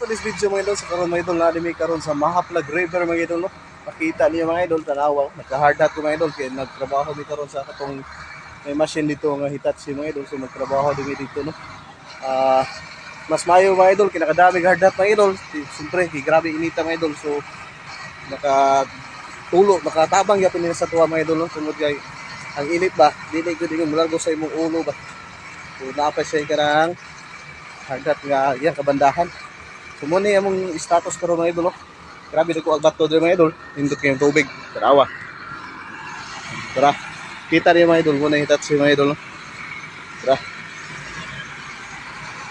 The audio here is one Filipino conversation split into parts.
today's video mga idol sa karon mga idol na anime karon sa Mahaplag River mga idol no. Makita niyo mga idol tanawa nagka-hard hat ko mga idol kaya nagtrabaho mi karon sa katong may machine dito nga Hitachi mga idol so nagtrabaho din dito no. Ah mas mayo mga idol kinakadami hard hat mga idol. Siyempre grabe inita mga idol so naka tulo nakatabang yapon nila sa tuwa mga idol no. Sumod kay ang init ba dili ko dingon mulargo sa imong ulo ba. So napay siya karang hard hat nga yan kabandahan. So muna yung among status karon mga idol. oh. Grabe na ko ang bato dito mga idol. Hindot kayong tubig. Tarawa. Tara. Kita niyo mga idol. Muna yung Hitachi mga idol. no? Tara.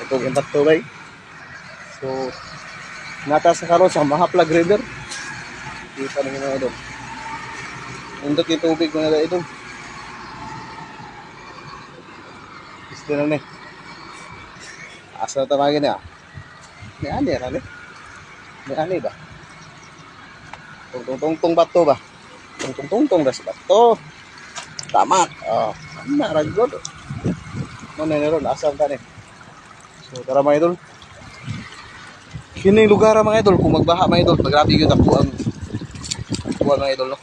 Ito ang bato bay. So, nata sa karon sa Mahaplag River. Kita niyo mga idol. Hindot yung tubig mga idol. Gusto na ni. Asa na tamagin niya. May ani yan, ani? May ani ba? Tungtong tungtong bato ba? Tungtong tungtong das bato. Tama. Oh, naragod. Ano na ron? Asam ta ni? So, tara mga idol. Kini lugar mga idol. Kung magbaha mga idol, magrabe yun ako ang kuha mga idol. No?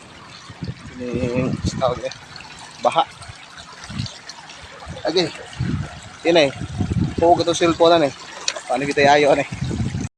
Kini tawag niya. Baha. Okay. Ini. Pugo to cellphone na ni. Paano kita ayaw ni? Eh?